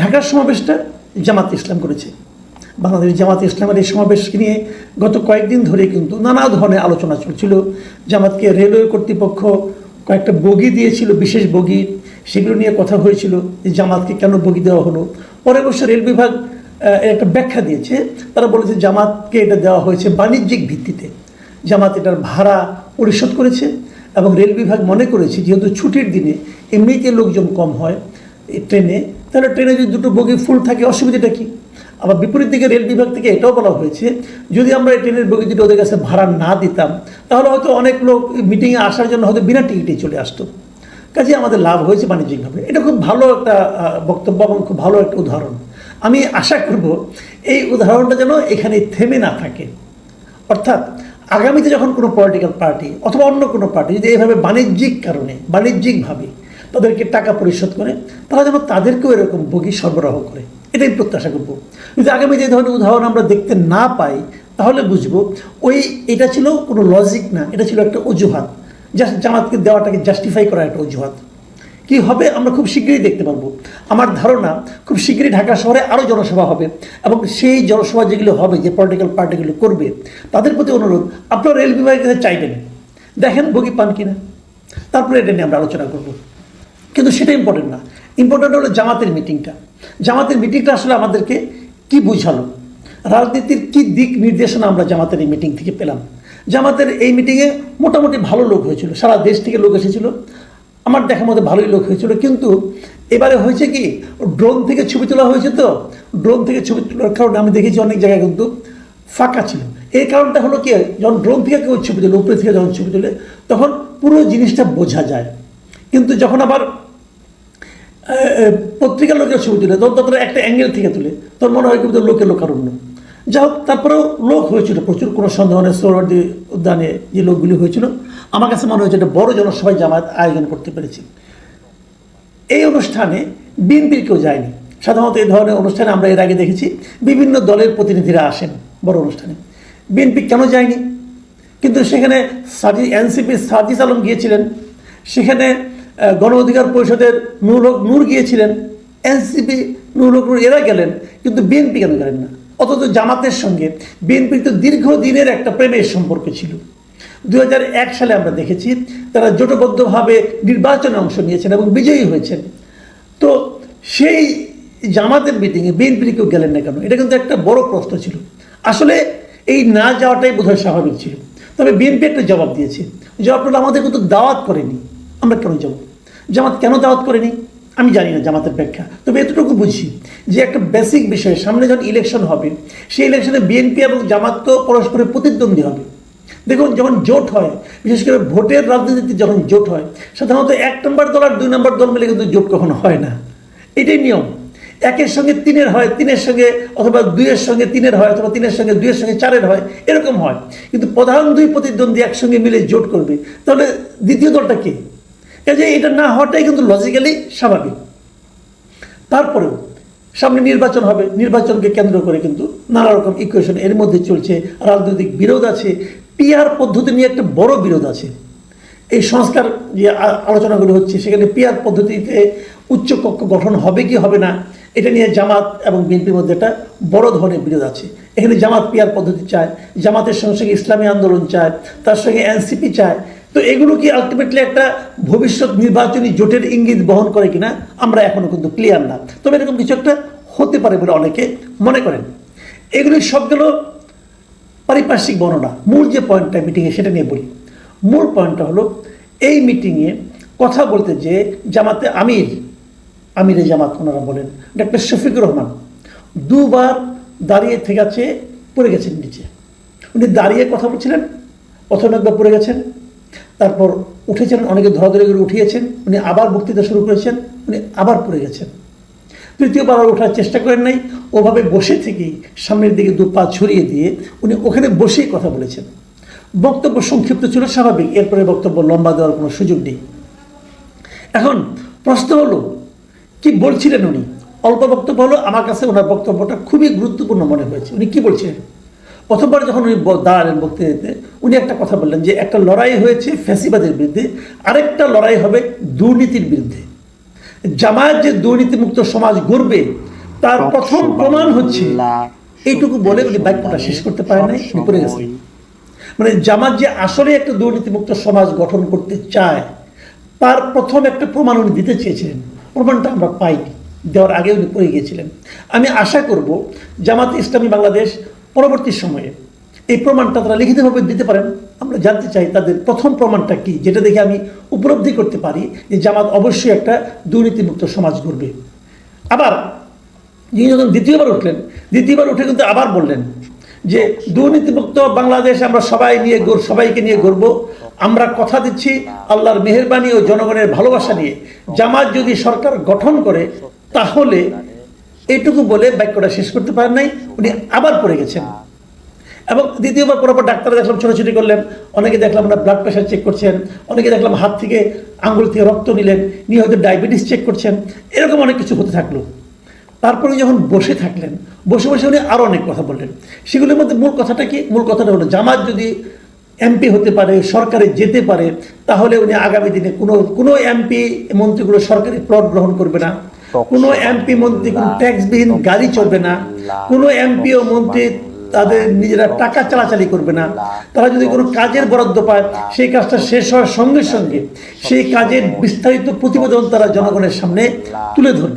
ঢাকার সমাবেশটা জামাত ইসলাম করেছে। বাংলাদেশ জামাত ইসলামের এই সমাবেশকে নিয়ে গত কয়েকদিন ধরে কিন্তু নানা ধরনের আলোচনা চলছিল। জামাতকে রেলওয়ে কর্তৃপক্ষ কয়েকটা বগি দিয়েছিল, বিশেষ বগি। সেগুলো নিয়ে কথা হয়েছিল যে জামাতকে কেন বগি দেওয়া হলো। পরে অবশ্য রেল বিভাগ একটা ব্যাখ্যা দিয়েছে। তারা বলেছে জামাতকে এটা দেওয়া হয়েছে বাণিজ্যিক ভিত্তিতে। জামাত এটার ভাড়া পরিশোধ করেছে এবং রেল বিভাগ মনে করেছে যেহেতু ছুটির দিনে এমনিতে লোকজন কম হয় ট্রেনে তাহলে ট্রেনে যদি দুটো বগি ফুল থাকে, অসুবিধাটা কি? আবার বিপরীত দিকে রেল বিভাগ থেকে এটাও বলা হয়েছে, যদি আমরা এই ট্রেনের বগি দুটো ওদের কাছে ভাড়া না দিতাম, তাহলে হয়তো অনেক লোক মিটিংয়ে আসার জন্য হয়তো বিনা টিকিটেই চলে আসতো। কাজে আমাদের লাভ হয়েছে বাণিজ্যিকভাবে। এটা খুব ভালো একটা বক্তব্য এবং খুব ভালো একটা উদাহরণ। আমি আশা করব এই উদাহরণটা যেন এখানে থেমে না থাকে। অর্থাৎ আগামীতে যখন কোনো পলিটিক্যাল পার্টি অথবা অন্য কোনো পার্টি যদি এইভাবে বাণিজ্যিক কারণে, বাণিজ্যিকভাবে তাদেরকে টাকা পরিশোধ করে, তারা যেন তাদেরকেও এরকম বগি সরবরাহ করে। এটাই প্রত্যাশা করব। যদি আগামী যে ধরনের উদাহরণ আমরা দেখতে না পাই, তাহলে বুঝব ওই এটা ছিল কোনো লজিক না, এটা ছিল একটা অজুহাত। জাস্ট জামাতকে দেওয়াটাকে জাস্টিফাই করা একটা অজুহাত। কি হবে আমরা খুব শীঘ্রই দেখতে পারব। আমার ধারণা খুব শীঘ্রই ঢাকা শহরে আরও জনসভা হবে এবং সেই জনসভা যেগুলো হবে, যে পলিটিক্যাল পার্টিগুলো করবে, তাদের প্রতি অনুরোধ, আপনারা রেল বিভাগের কাছে চাইবেন? দেখেন বগি পান কিনা? তারপরে এটা নিয়ে আমরা আলোচনা করব। কিন্তু সেটা ইম্পর্টেন্ট না। ইম্পর্টেন্ট হলো জামাতের মিটিংটা জামাতের মিটিংটা আসলে আমাদেরকে কি বুঝালো? রাজনীতির কি দিক নির্দেশনা আমরা জামাতের এই মিটিং থেকে পেলাম? জামাতের এই মিটিংয়ে মোটামুটি ভালো লোক হয়েছিল। সারা দেশ থেকে লোক এসেছিল। আমার দেখার মধ্যে ভালোই লোক হয়েছিল। কিন্তু এবারে হয়েছে কি ড্রোন থেকে ছবি তোলা হয়েছে তো? ড্রোন থেকে ছবি তোলার কারণে আমি দেখেছি অনেক জায়গায় কিন্তু ফাঁকা ছিল। এই কারণটা হলো কি, যখন ড্রোন থেকে কেউ ছবি তোলে, উপরে থেকে যখন ছবি তোলে, তখন পুরো জিনিসটা বোঝা যায়। কিন্তু যখন আবার আহ, পত্রিকার লোকের ছবি তুলে তখন তখন একটা অ্যাঙ্গেল থেকে তুলে। তোর মনে হয় কিন্তু লোকে লোকারণ্য। যা হোক তারপরেও লোক হয়েছিল প্রচুর কোনো সন্দেহ নেই সোহরাওয়ার্দী উদ্যানে যে লোকগুলি হয়েছিল। আমার কাছে মনে হয়েছে একটা বড় জনসভায় জামায়াত আয়োজন করতে পেরেছি। এই অনুষ্ঠানে বিএনপির কেউ যায়নি। সাধারণত এই ধরনের অনুষ্ঠানে আমরা এর আগে দেখেছি বিভিন্ন দলের প্রতিনিধিরা আসেন বড় অনুষ্ঠানে। বিএনপি কেন যায়নি? কিন্তু সেখানে সাজি এনসিপির সাজিস আলম গিয়েছিলেন। সেখানে গণ অধিকার পরিষদের নূর হক নূর গিয়েছিলেন, এনসিপি নূর হক নূর এরা গেলেন, কিন্তু বিএনপি কেন গেলেন না? অথচ জামাতের সঙ্গে বিএনপির তো দীর্ঘদিনের একটা প্রেমের সম্পর্ক ছিল। দু হাজার এক সালে আমরা দেখেছি, তারা জোটবদ্ধভাবে নির্বাচনে অংশ নিয়েছেন এবং বিজয়ী হয়েছেন। তো সেই জামাতের মিটিংয়ে বিএনপির কেউ গেলেন না কেন? এটা কিন্তু একটা বড় প্রশ্ন ছিল। আসলে এই না যাওয়াটাই বোধহয় স্বাভাবিক ছিল। তবে বিএনপি একটা জবাব দিয়েছে জবাবটা আমাদের কিন্তু দাওয়াত করেনি আমরা কেন যাব? জামাত কেন দাওয়াত করেনি? আমি জানি না জামাতের ব্যাখ্যা। তবে এতটুকু বুঝি যে একটা বেসিক বিষয়, সামনে যখন ইলেকশন হবে, সেই ইলেকশনে বিএনপি এবং জামাত তো পরস্পরের প্রতিদ্বন্দ্বী হবে। দেখুন, যখন জোট হয়, বিশেষ করে ভোটের রাজনীতিতে যখন জোট হয়, সাধারণত এক নম্বর দল আর দুই নম্বর দল মিলে কিন্তু জোট কখনো হয় না। এটাই নিয়ম। একের সঙ্গে তিনের হয়, তিনের সঙ্গে অথবা দুইয়ের সঙ্গে তিনের হয়, অথবা তিনের সঙ্গে দুইয়ের সঙ্গে চারের হয়, এরকম হয়। কিন্তু প্রধান দুই প্রতিদ্বন্দ্বী একসঙ্গে মিলে জোট করবে, তাহলে দ্বিতীয় দলটা কে? কাজে এটা না হওয়াটাই কিন্তু লজিক্যালি স্বাভাবিক। তারপরেও সামনে নির্বাচন হবে, নির্বাচনকে কেন্দ্র করে কিন্তু নানা রকম ইকুয়েশন এর মধ্যে চলছে, রাজনৈতিক বিরোধ আছে পিআর পদ্ধতি নিয়ে একটা বড় বিরোধ আছে। এই সংস্কার যে আলোচনাগুলো হচ্ছে, সেখানে পিআর পদ্ধতিতে উচ্চ কক্ষ গঠন হবে কি হবে না, এটা নিয়ে জামাত এবং বিএনপির মধ্যে একটা বড় ধরনের বিরোধ আছে। এখানে জামাত পিআর পদ্ধতি চায়, জামাতের সঙ্গে সঙ্গে ইসলামী আন্দোলন চায়, তার সঙ্গে এনসিপি চায় তো এগুলো কি আলটিমেটলি একটা ভবিষ্যৎ নির্বাচনী জোটের ইঙ্গিত বহন করে কিনা, আমরা এখনও কিন্তু ক্লিয়ার না। তবে এরকম কিছু একটা হতে পারে বলে অনেকে মনে করেন। এগুলি সবগুলো পারিপার্শ্বিক বর্ণনা। মূল যে পয়েন্টটা মিটিংয়ে সেটা নিয়ে বলি। মূল পয়েন্টটা হলো এই মিটিংয়ে কথা বলতে যে জামাতে আমির, আমিরে জামাত ওনারা বলেন, ডাক্তার শফিকুর রহমান, দুবার দাঁড়িয়ে থেকে আছে পড়ে গেছেন নিচে। উনি দাঁড়িয়ে কথা বলছিলেন প্রথমে পড়ে গেছেন। তারপর উঠেছেন, অনেকে ধরাধরি করে উঠিয়েছেন, উনি আবার বক্তৃতা শুরু করেছেন, উনি আবার পড়ে গেছেন। তৃতীয়বার আর ওঠার চেষ্টা করেন নাই, ওভাবে বসে থেকেই সামনের দিকে দু পা ছড়িয়ে দিয়ে উনি ওখানে বসেই কথা বলেছেন। বক্তব্য সংক্ষিপ্ত ছিল, স্বাভাবিক, এরপরে বক্তব্য লম্বা দেওয়ার কোনো সুযোগ নেই। এখন প্রশ্ন হলো, কি বলছিলেন উনি? অল্প বক্তব্য হলো, আমার কাছে ওনার বক্তব্যটা খুবই গুরুত্বপূর্ণ মনে হয়েছে। উনি কি বলছিলেন? প্রথমবার যখন উনি দাঁড়ালেন বক্তৃতাতে উনি একটা কথা বললেন যে একটা লড়াই হয়েছে ফ্যাসিবাদের বিরুদ্ধে আরেকটা লড়াই হবে দুর্নীতির বিরুদ্ধে। জামায়াত যে দুর্নীতিমুক্ত সমাজ গড়বে তার প্রথম প্রমাণ হচ্ছে এইটুকু বলে উনি বাক্যটা শেষ করতে পারেন নাই উনি করে গেছেন মানে জামাত যে আসলে একটা দুর্নীতিমুক্ত সমাজ গঠন করতে চায় তার প্রথম একটা প্রমাণ উনি দিতে চেয়েছিলেন। প্রমাণটা আমরা পাইনি দেওয়ার আগে উনি পড়ে গিয়েছিলেন। আমি আশা করব জামাত ইসলামী বাংলাদেশ পরবর্তী সময়ে এই প্রমাণটা তারা লিখিতভাবে দিতে পারেন। আমরা জানতে চাই তাদের প্রথম প্রমাণটা কি, যেটা দেখে আমি উপলব্ধি করতে পারি যে জামাত অবশ্যই একটা দুর্নীতিমুক্ত সমাজ গড়বে। আবার যিনি যখন দ্বিতীয়বার উঠলেন, দ্বিতীয়বার উঠে কিন্তু আবার বললেন যে দুর্নীতিমুক্ত বাংলাদেশ আমরা সবাই নিয়ে গড়- সবাইকে নিয়ে গড়ব। আমরা কথা দিচ্ছি আল্লাহর মেহেরবানি ও জনগণের ভালোবাসা নিয়ে। জামাত যদি সরকার গঠন করে, তাহলে এটুকু বলে বাক্যটা শেষ করতে পারেন নাই, উনি আবার পড়ে গেছেন। এবং দ্বিতীয়বার পর পর ডাক্তার দেখলাম ছোটাছুটি করলেন। অনেকে দেখলাম আমরা ব্লাড প্রেশার চেক করছেন। অনেকে দেখলাম হাত থেকে আঙ্গুল থেকে রক্ত নিলেন। নিয়ে হয়তো ডায়াবেটিস চেক করছেন। এরকম অনেক কিছু হতে থাকল। তারপরে যখন বসে থাকলেন বসে বসে উনি আরও অনেক কথা বললেন। সেগুলোর মধ্যে মূল কথাটা কি? মূল কথাটা হলো জামাত যদি এমপি হতে পারে সরকারে যেতে পারে তাহলে উনি আগামী দিনে কোনো কোনো এমপি মন্ত্রীগুলো সরকারি প্লট গ্রহণ করবে না। কোনো এমপি মন্ত্রী কোনো ট্যাক্সবিহীন গাড়ি চলবে না। কোনো এমপি ও মন্ত্রী তাদের নিজেরা টাকা চালাচালি করবে না। তারা যদি কোনো কাজের বরাদ্দ পায়, সেই কাজটা শেষ হওয়ার সঙ্গে সঙ্গে সেই কাজের বিস্তারিত প্রতিবেদন তারা জনগণের সামনে তুলে ধরবে।